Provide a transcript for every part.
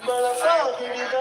ಬಳಪ ಹಿಡಿದ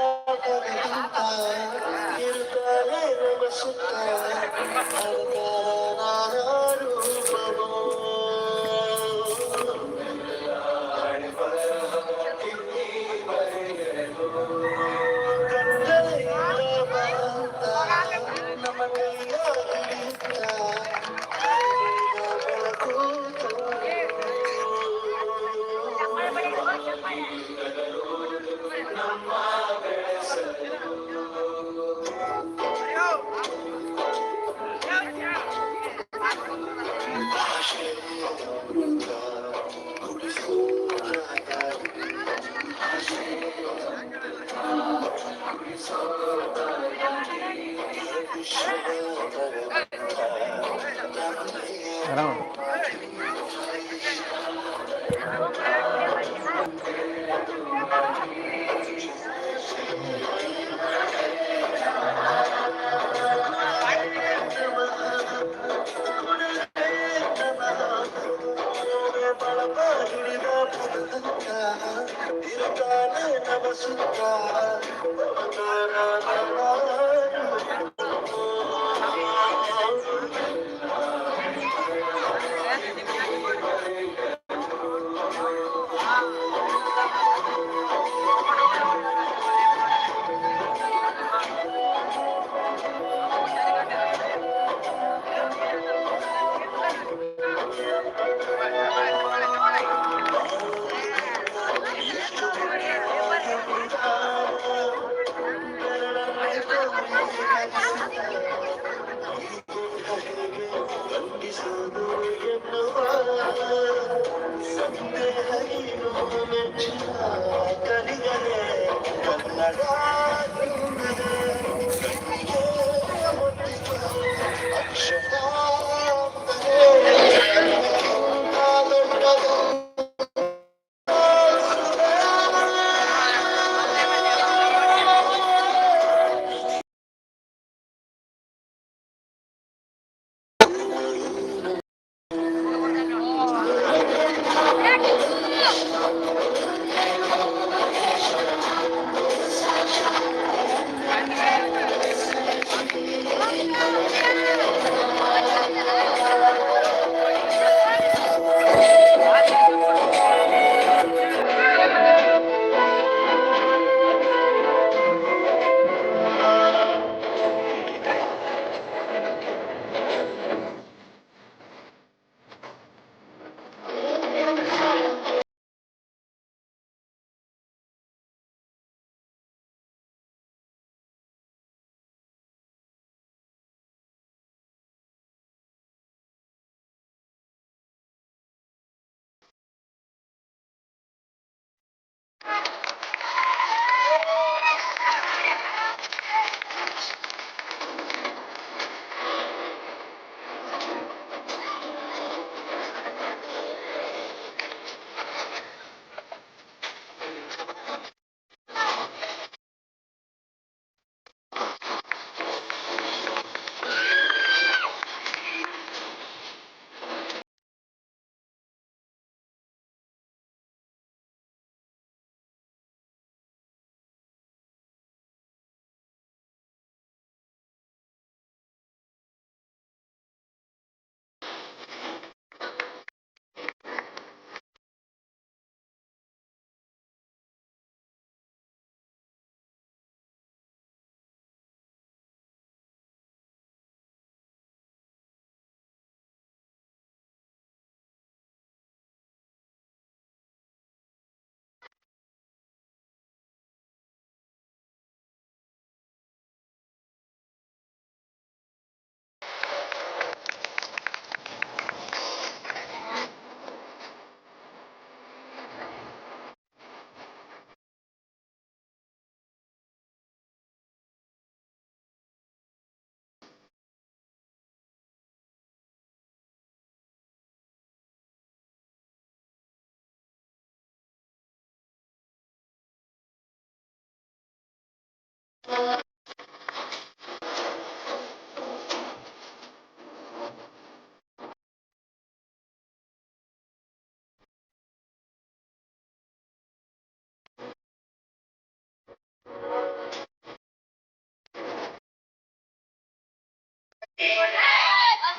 Caramba. Thank you. I think you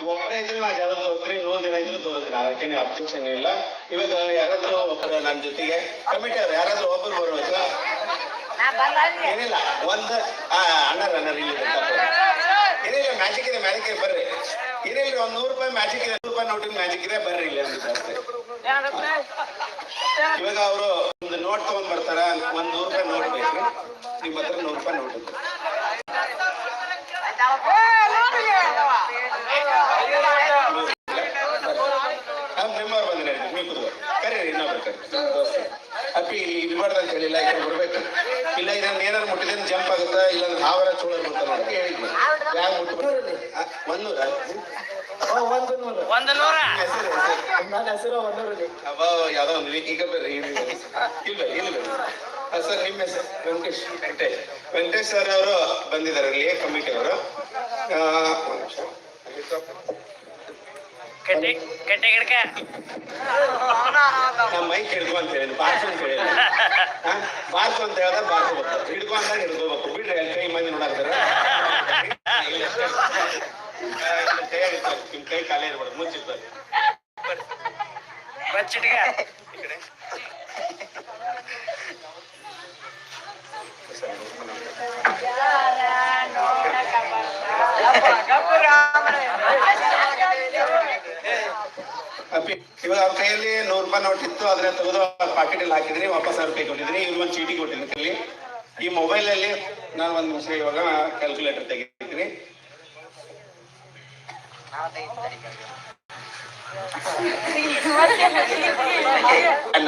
ಒಬ್ಬನೇ ಜನ ಒಬ್ಬರೇ ಓದಿನ ಇದ್ರು ತೋದಿನ ಅದಕ್ಕೇನೆ ಅಬ್ಜೆಕ್ಷನ್ ಇಲ್ಲ ಇವಾಗ ಯಾರಾದ್ರೂ ನಮ್ ಜೊತೆಗೆ ಕಮಿಟಿ ಅವ್ರು ಯಾರಾದ್ರೂ ಒಬ್ಬರು ಬರ್ಬೇಕಾ ಏನಿಲ್ಲ ಒಂದು ಆ ಅಣ್ಣ ಅಣ್ಣರ ಇಲ್ಲಿ ಏನಿಲ್ಲ ಮ್ಯಾಜಿಕ್ ಇದೆ ಮ್ಯಾಜಿಕ್ ಇದೆ ಬರ್ರಿ. ಏನಿಲ್ಲ ಒಂದ್ ನೂರು ರೂಪಾಯಿ ಮ್ಯಾಜಿಕ್ ಇದೆ ನೂರು ರೂಪಾಯಿ ನೋಟಿನ ಮ್ಯಾಜಿಕ್ ಇದೆ ಬರ್ರಿ ಇಲ್ಲಿ ಅಂತ ಇವಾಗ ಅವರು ಒಂದು ನೋಟ್ ತಗೊಂಡ್ ಬರ್ತಾರ ಒಂದ್ ನೂರು ರೂಪಾಯಿ ನೋಟ್ ಬೇಕು. ನಿಮ್ಮ ಹತ್ರ ನೂರು ರೂಪಾಯಿ ನೋಟ್ ಇಲ್ಲಿ ಇರ್ಬಾರ್ದು ಅಂತ ಹೇಳಿಲ್ಲ ಈಗ ಬರ್ಬೇಕು. ಇಲ್ಲ ಇದನ್ನ ಏನಾರು ಮುಟ್ಟಿದ್ರೆ ಜಂಪ್ ಆಗುತ್ತಾ? ಇಲ್ಲ ಆವರ ಚೋಳ ಬರ್ತಾರ ಅಂತ ಹೇಳಿದ್ವಿ. ಯಾಕೆ ಮುಟ್ಟು ಒಂದೂರ ಒಂದು ಯಾವ್ದೋ ಈಗ ಬರ್ರಿ ಇಲ್ಲ ಇಲ್ಲ ಇಲ್ಲ. ಸರ್ ನಿಮ್ಮ ಹೆಸರು? ವೆಂಕಟೇಶ್. ವೆಂಕಟೇಶ್. ವೆಂಕಟೇಶ್ ಸರ್ ಅವರು ಬಂದಿದ್ದಾರೆ ಇಲ್ಲಿ ಕಮಿಟಿ ಅವರು. ಕಟ್ಟಿ, ಕಟ್ಟೆ ಗಿಡಕ ನಮ್ಮ ಮೈಕ್ ಹಿಡ್ಕೊಂತ ಹೇಳಿ, ಬಾರ್ಸು ಅಂತ ಹೇಳಿ. ಬಾರ್ಸು ಅಂತ ಹೇಳ್ದ ಬಾರ್ಸು ಬರ್ತಾರೆ ಹಿಡ್ಕೊ ಅಂದಾಗ ಹಿಡ್ಕೋಬೇಕು ಬಿಡ್ರಿ ಅಲ್ಲಿ ಕೈ ಮಂದಿ ನೋಡಾಕ್ತಾರ ಕೈ ಹಿಡ್ಕೊ. ನಿಮ್ ಕೈ ಕಾಲೇ ಇರ್ಬಾರ್ದು ಮುಚ್ಚಿರ್ತಾರೆ ಬಚ್ಚಿಟ್ಗ ಈ ಕಡೆ ಅಪ್ಪಿ ಇವಾಗ ಅವ್ರ ಕೈಯಲ್ಲಿ ನೂರು ರೂಪಾಯಿ ನೋಟ್ ಇತ್ತು ಅದನ್ನ ತೆಗೆದು ಪಾಕೆಟ್ ಅಲ್ಲಿ ಹಾಕಿದ್ರಿ ವಾಪಸ್ ಅವ್ರ ಕೈ ಕೊಟ್ಟಿದ್ರಿ ಇವ್ರು ಒಂದು ಚೀಟಿ ಕೊಟ್ಟಿದ್ರಿ ಇಲ್ಲಿ. ಈ ಮೊಬೈಲ್ ಅಲ್ಲಿ ನಾನು ಒಂದ್ ನಿಮಿಷ ಇವಾಗ ಕ್ಯಾಲ್ಕುಲೇಟರ್ ತೆಗಿತೀನಿ.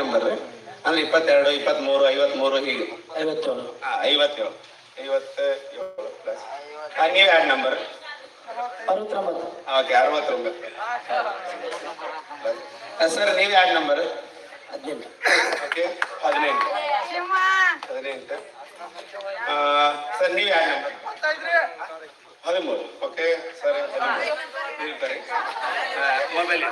ನಂಬರ್ ಅಂದ್ರೆ ಇಪ್ಪತ್ತೆರಡು ಇಪ್ಪತ್ಮೂರು ಐವತ್ಮೂರು ಹೀಗೆ. ಐವತ್ತೇಳು. ಐವತ್ತೇಳು. ಐವತ್ತೇಳು ಪ್ಲಸ್ ನೀವ್ ಎರಡು ನಂಬರ್ ಅರವತ್ತೊಂಬತ್ತು. ಓಕೆ ಅರವತ್ತೊಂಬತ್ತು. ಸರ್ ನೀವ್ ಯಾರ ನಂಬರ್ ಹದಿನೆಂಟು. ಓಕೆ ಹದಿನೆಂಟು. ಹದಿನೆಂಟು. ಸರ್ ನೀವು ಯಾವ ನಂಬರ್ ಹದಿಮೂರು. ಓಕೆ ಸರ್ ಇರ್ತಾರೆ ಮೊಬೈಲ್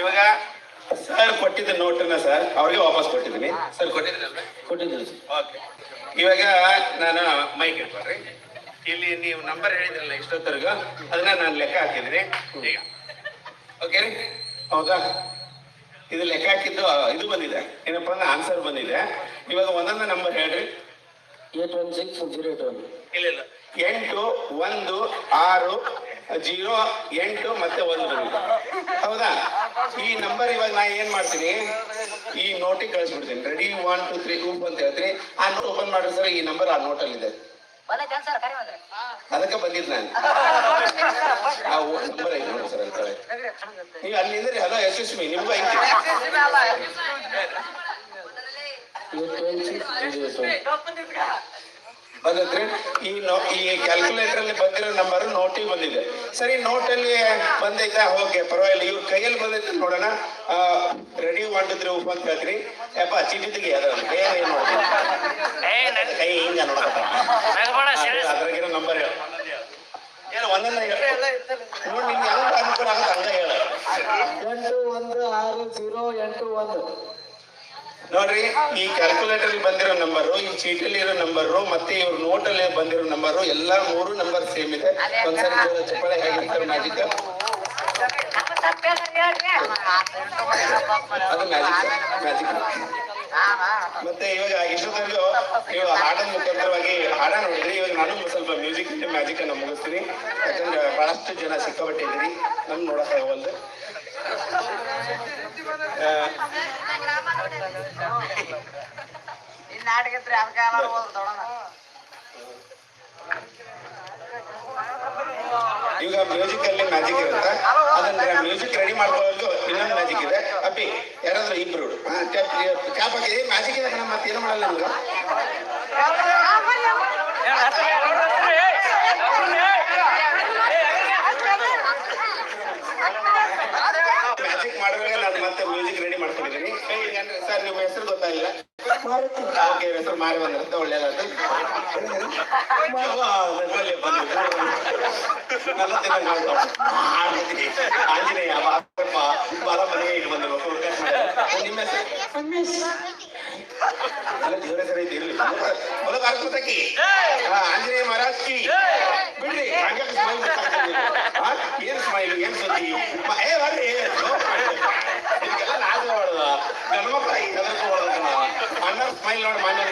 ಇವಾಗ ಸರ್ ಕೊಟ್ಟಿದ್ದ ನೋಟನ್ನ ಸರ್ ಅವ್ರಿಗೆ ವಾಪಸ್ ಕೊಟ್ಟಿದ್ದೀನಿ. ಸರ್ ಕೊಟ್ಟಿದ್ದೀನಿ ಕೊಟ್ಟಿದ್ದೀನಿ ಓಕೆ. ಇವಾಗ ನಾನು ಮೈಕ್ ಇಟ್ಕೊಳ್ರಿ. ಇಲ್ಲಿ ನೀವು ನಂಬರ್ ಹೇಳಿದ್ರಲ್ಲ ಇಷ್ಟೊತ್ತರೆಗೂ ಅದನ್ನ ನಾನು ಲೆಕ್ಕ ಹಾಕಿದ್ರಿ ಈಗ. ಓಕೆ ಹೌದಾ? ಇದು ಲೆಕ್ಕ ಹಾಕಿದ್ದು ಇದು ಬಂದಿದೆ. ಏನಪ್ಪ ಅಂದ್ರೆ ಆನ್ಸರ್ ಬಂದಿದೆ. ಇವಾಗ ಒಂದೊಂದು ನಂಬರ್ ಹೇಳ್ರಿ. Eight one six zero eight one ಇಲ್ಲ ಇಲ್ಲ. ಎಂಟು ಒಂದು ಆರು ಜೀರೋ ಎಂಟು ಮತ್ತೆ ಒಂದು ಬಂದಿದೆ. ಹೌದಾ? ಈ ನಂಬರ್ ಇವಾಗ ನಾ ಏನ್ ಮಾಡ್ತೀನಿ? ಈ ನೋಟಿಗೆ ಕಳಿಸ್ಬಿಡ್ತೀನಿ. Ready one two three group ಅಂತ ಹೇಳ್ತೀನಿ. ಆ ನೋಟ್ ಓಪನ್ ಮಾಡಿದ್ರೆ ಸರ್ ಈ ನಂಬರ್ ಆ ನೋಟಲ್ಲಿ ಇದೆ ಅದಕ್ಕೆ ಬಂದಿದ್ ನಾನು. ಆ ನಂಬರ್ ನೋಡಿ ಸರ್ ಅಂತ ನೀವು ಅಲ್ಲಿಂದ ಹಲೋ ಯಶಸ್ವಿ ನಿಮ್ಗೂ ಐತಿ ಏಟ್ ಬಂದದ್ರಿ ಈ ನೋ ಈ ಕ್ಯಾಲ್ಕುಲೇಟರ್ ಅಲ್ಲಿ ಬಂದಿರೋ ನಂಬರ್ ನೋಟಿ ಬಂದಿದೆ. ಸರಿ ನೋಟ್ ಅಲ್ಲಿ ಬಂದೈತಾ? ಹೋಗಿ ಪರವಾಗಿಲ್ಲ. ಇವ್ರ ಕೈಯಲ್ಲಿ ಬಂದೈತೆ ನೋಡೋಣ. ರೆಡಿ ಮಾಡಿದ್ರೆ ಉಪ ಅಂತ ಹೇಳ್ತೀನಿ ಯಪ್ಪ ಚೀಟಿ ತೆಗಿ ಅದ ಕೈ ಏನ್ ಹಿಂಗ ಅದ್ರಾಗಿರೋ ನಂಬರ್ ಹೇಳ. ಹೇಳ. ನೋಡಿ ನಿಮ್ಗೆ ಹೆಂಗ್ ಅನುಕೂಲ ಆಗುತ್ತೆ ಹಂಗ ಹೇಳ. ಎಂಟು ಒಂದು ಆರು ಜೀರೋ ಎಂಟು ಒಂದು. ನೋಡ್ರಿ ಈ ಕ್ಯಾಲ್ಕುಲೇಟರ್ ಬಂದಿರೋ ನಂಬರು ಈ ಚೀಟಲ್ಲಿ ಇರೋ ನಂಬರು ಮತ್ತೆ ಇವ್ರ ನೋಟ್ ಅಲ್ಲಿ ಬಂದಿರೋ ನಂಬರು ಎಲ್ಲಾ ಮೂರು ನಂಬರ್ ಸೇಮ್ ಇದೆ. ಒಂದ್ಸರಿ ಜೋರ ಚಪ್ಪಾಳೆ ಹೇಗಿರ್ತಾರೆ ಮ್ಯಾಜಿಕ್ ಅದು ಮ್ಯಾಜಿಕ್ ಮ್ಯಾಜಿಕ್ ಮತ್ತೆ ಇವಾಗ ಇಷ್ಟೊತ್ತರೆಗೂ ನೀವು ಹಾಡಿನ ಮುಖಾಂತರವಾಗಿ ಹಾಡ ನೋಡಿದ್ರಿ. ಇವಾಗ ನಾನು ಸ್ವಲ್ಪ ಮ್ಯೂಸಿಕ್ ಮ್ಯಾಜಿಕ್ ಅನ್ನ ಮುಗಿಸ್ತೀನಿ. ಯಾಕಂದ್ರೆ ಬಹಳಷ್ಟು ಜನ ಸಿಕ್ಕಾಪಟ್ಟಿದ್ದೀರಿ ನಮ್ ನೋಡಕ್ ಆಗವಲ್ದು ಈಗ ಮ್ಯೂಸಿಕ್ ಅಲ್ಲಿ ಮ್ಯಾಜಿಕ್ ಇರುತ್ತೆ. ಅದನ್ನ ಮ್ಯೂಸಿಕ್ ರೆಡಿ ಮಾಡ್ಕೊಳ್ಳೋದು ಇನ್ನೊಂದು ಮ್ಯಾಜಿಕ್ ಇದೆ. ಅಪ್ಪಿ, ಯಾರಾದ್ರೂ ಇಬ್ರು ಕ್ಯಾಪ್ ಹಾಕಿದೆ ಮ್ಯಾಜಿಕ್ ಇದೆ ಮತ್ತೆ ಏನು ಮಾಡಲ್ಲ ನಿಮ್ಗೆ ಮಾಡುವಾಗ ನಾನು ಮತ್ತೆ ಮ್ಯೂಸಿಕ್ ರೆಡಿ ಮಾಡ್ಕೊಂಡಿದ್ದೀನಿ ಸರ್ ನಿಮ್ಮ ಹೆಸರು ಗೊತ್ತಾಗಿಲ್ಲ ಓಕೆ ಹೆಸರು ಮಾರಿ ಅಂತ ಒಳ್ಳೇದಾಯ್ತು. ಆಂಜನೇಯ ಬಾರಪ್ಪ, ಬಾರ ಮನೆಗೆ ಇಟ್ಟು. ಊಟ ನಿಮ್ಮ ಹೆಸರು ದೇವರ ಐತಿ ಇರಲಿ ಮೊದಲ ಆಂಜನೇಯ ಮಹಾರಾಜ್ ಕಿ ಬಿಡ್ರಿ ಸ್ಮೈಲ್ ಏನ್ ಸ್ಮೈಲ್ ಏನ್ ಸುದ್ದಿ ಏ ಮಾಡುದ ಗಂಡು ಮಕ್ಕಳಾಗಿ ಹೆದರ್ಕೊಳ್ಳೋದನ್ನ ಅಣ್ಣ ಸ್ಮೈಲ್ ನೋಡಿ ಮಾನ್ಯ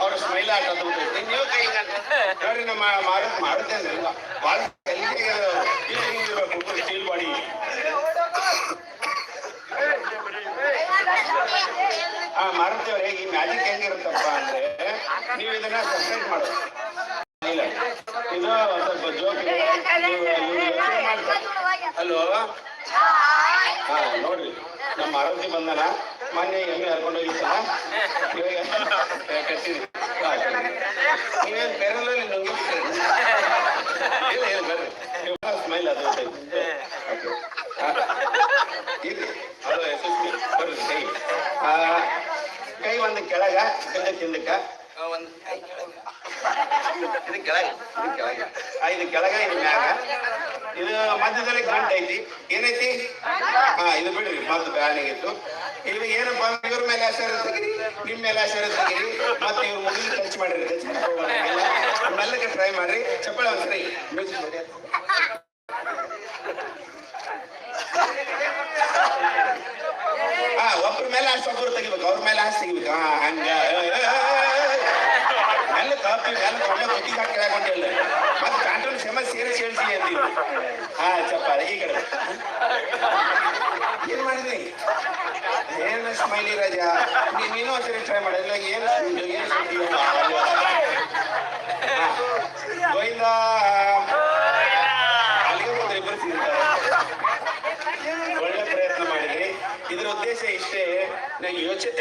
ಅವ್ರ ಸ್ಮೈಲ್ ಆಟ ತಗೋತೈತಿ ನೀವು ಕೈ ನೋಡ್ರಿ ನಮ್ಮ ಮಾರಕ್ ಮಾಡುತ್ತೇನೆ ಭಾಳ ಹಿಂಗಿರ್ಬೇಕು ಸ್ಟೀಲ್ ಬಾಡಿ ಆ ಮಾರುತಿಯವ್ರೆ ಈ ಮ್ಯಾಜಿಕ್ ಹೆಂಗಿರುತ್ತಪ್ಪ ಅಂದ್ರೆ ನೀವು ಇದನ್ನ ಸಬ್ಸ್ಕ್ರೈಬ್ ಮಾಡೋದು ಇಲ್ಲ ಇದು ಸ್ವಲ್ಪ ಜೋಕ್ ಹಲೋ ಹಾ ನೋಡ್ರಿ ನಮ್ಮ ಮಾರುತಿ ಬಂದನ ಮೊನ್ನೆ ಎಮ್ಮೆ ಹರ್ಕೊಂಡು ಹೋಗಿತ್ತಲ್ಲ ಇವಾಗ ಕಟ್ಟಿರಿ ಹಾ, ನೀವೇನ್ ಬೆರಳಲ್ಲಿ ನುಂಗಿ ಇಲ್ಲ ಇಲ್ಲ ಬರ್ರಿ ಸ್ಮೈಲ್ ಅದು Okay. ಹಾ. ಇರ್ಲಿ ಹಲೋ ಯಶಸ್ವಿ ಬರ್ರಿ ಕೈ ಆ, ಕೈ ಒಂದು ಕೆಳಗ ಹಿಂದೆ ಹಿಂದಕ್ಕ ಆ, ಒಂದು ಕೈ ಕೆಳಗ ಇದು ಕೆಳಗೆ ಇದು ಕೆಳಗ ಆ, ಇದು ಕೆಳಗ ಇದು ಮ್ಯಾಗ ಇದು ಮಧ್ಯದಲ್ಲಿ ಗಂಟು ಐತಿ ಏನೈತಿ ಹಾ ಇದು ಬಿಡ್ರಿ ಮತ್ತೆ ಬ್ಯಾನಿಗಿತ್ತು ಇಲ್ಲಿ ಏನಪ್ಪ ಅಂದ್ರೆ ಇವ್ರ ಮೇಲೆ ಆಶೀರ್ವಾದ ತೆಗಿರಿ ನಿಮ್ ಮೇಲೆ ಆಶೀರ್ವಾದ ತೆಗಿರಿ ಮತ್ತೆ ಇವ್ರ ಮುಗಿಲ್ ಟಚ್ ಮಾಡಿರಿ ಟಚ್ ಮೆಲ್ಲಕ್ಕೆ ಟ್ರೈ ಮಾಡ್ರಿ ಚಪ್ಪಳ ಒಂದ್ಸರಿ ಮ್ಯೂಸಿಕ್ ಮಾಡಿ ಹಾ ಒಬ್ರ ಮೇಲೆ ಅಷ್ಟು ಒಬ್ರು ತೆಗಿಬೇಕು ಅವ್ರ ಮೇಲೆ ಅಷ್ಟು ತೆಗಿಬೇಕು. ಹಾ ಹಂಗ ಕಾಪಿ ಎಲ್ಲ ಒಳ್ಳೆ ಕುಟ್ಟಿ ಹಾಕಿ ಹಾಕೊಂಡಿಲ್ಲ ಮತ್ತೆ ಕಾಂಟ್ರೋಲ್ ಕ್ಷಮ ಸೇರಿ ಸೇರಿಸಿ ಅಂತೀವಿ. ಹಾ ಚಪ್ಪಾಳೆ ಈ ಕಡೆ. ಏನ್ ಮಾಡಿದ್ರಿ? ಏನು ಸ್ಮೈಲಿ ರಾಜ? ನೀನು ಒಂದ್ಸರಿ ಟ್ರೈ ಮಾಡಿಲ್ಲ ಏನು ಏನು? ಗೋವಿಂದ ಇದ್ರ ಉದ್ದೇಶ ಇಷ್ಟೇ ನಂಗೆ ಯೋಚನೆ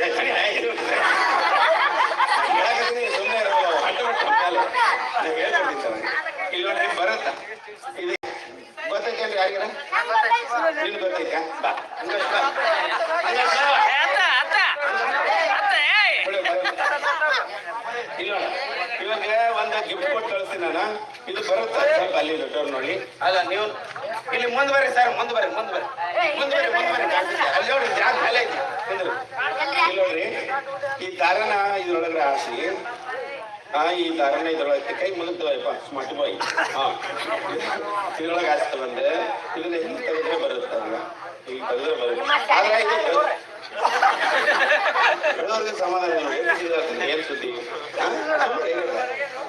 ಸುಮ್ಮನೆ ಇರಲ್ಲ ಅಡ್ಡ ಬಿಟ್ಟು ನಾನು ಹೇಳ್ಕೊಟ್ಟಿದ್ದೆ ಇಲ್ಲಿ ನೋಡ್ರಿ ಬರುತ್ತ ಇದು ಗೊತ್ತೈತೇನ್ರಿ ಯಾರಿಗಾರ ನಿನ್ ಬರುತ್ತೆ. ಇಲ್ಲ ಇವಾಗ ಒಂದು ಗಿಫ್ಟ್ ಕೊಟ್ಟು ಕಳಿಸ್ತೀನಿ ನಾನು ಇದು ಬರುತ್ತೆ ಸ್ವಲ್ಪ ಅಲ್ಲಿ ನೋಡಿ ಅಲ್ಲ, ನೀವು ಇಲ್ಲಿ ಮುಂದೆ ಬರ್ರಿ ಸರ್ ಮುಂದೆ ಬರ್ರಿ ಮುಂದೆ ಬರ್ರಿ. ಮುಂದೆ ಬರ್ರಿ ಮುಂದೆ ಬರ್ರಿ. ಅಲ್ಲಿ ನೋಡಿ ಜಾಗ ಅಲ್ಲೇ ಐತಿ. ಇಲ್ಲಿ ನೋಡ್ರಿ ಈ ದಾರನ ಇದ್ರೊಳಗ್ರ ಹಾಸಿ ಹಾ ಈ ದಾರನ ಇದ್ರೊಳಗೆ ಕೈ ಮುಗಿದ್ವಪ್ಪ ಸ್ಮಾರ್ಟ್ ಬಾಯ್ ಹಾ. ಇದ್ರೊಳಗೆ ಹಾಸ್ತ ಬಂದೆ ಇದನ್ನ ಹಿಂಗ್ ತೆಗೆದ್ರೆ ಬರುತ್ತೆ ಅಲ್ಲ ಈ ತೆಗೆದ್ರೆ ಬರುತ್ತೆ. ಆದ್ರೆ ಇದು ಹೇಳೋರ್ಗೆ ಸಮಾಧಾನ. ಏನ್ ಸುದ್ದಿ.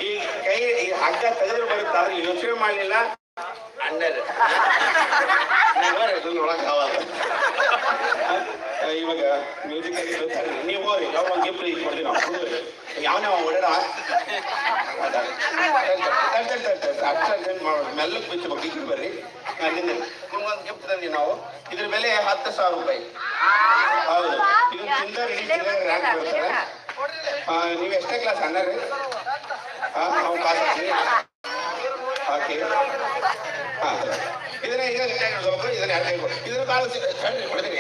ಈ ಕೈ ಈ ಹಗ್ಗ ತೆಗೆದ್ರೆ ಬರುತ್ತೆ ಆದ್ರೆ ಯೋಚನೆ ಮಾಡಲಿಲ್ಲ. ಅಣ್ಣರು. ಇವಾಗ ಮ್ಯೂಸಿಕ್ ನೀವು ಯಾವ ಒಂದು ಗಿಫ್ಟ್ ಇದು ಕೊಡ್ತೀನಿ ನಾವು. ಯಾವನೇ ಓಡಾಡ ಅಷ್ಟು ಮಾಡೋದು. ಮೆಲ್ಲಕ್ಕೆ ಬಿಚ್ಚಬೇಕು ಕಡೆ ಬರ್ರಿ. ಅಲ್ಲಿಂದ ನಿಮ್ಗೊಂದು ಗಿಫ್ಟ್ ತಂದಿ ನಾವು. ಇದ್ರ ಬೆಲೆ ಹತ್ತು ಸಾವಿರ ರೂಪಾಯಿ. ಹೌದು. ಇದು ಚಿಂದ ರೆಡಿ ರ್ಯಾಂಕ್ ಬರ್ತಾರೆ ನೀವು ಎಷ್ಟೇ ಕ್ಲಾಸ್ ಅಣ್ಣರಿ? ನಾವು ಪಾಸ್ ಓಕೆ ಹಾಂ ಇದನ್ನ ಈಗ ಹೋಗ್ಬೇಕು ಇದನ್ನ ಯಾರು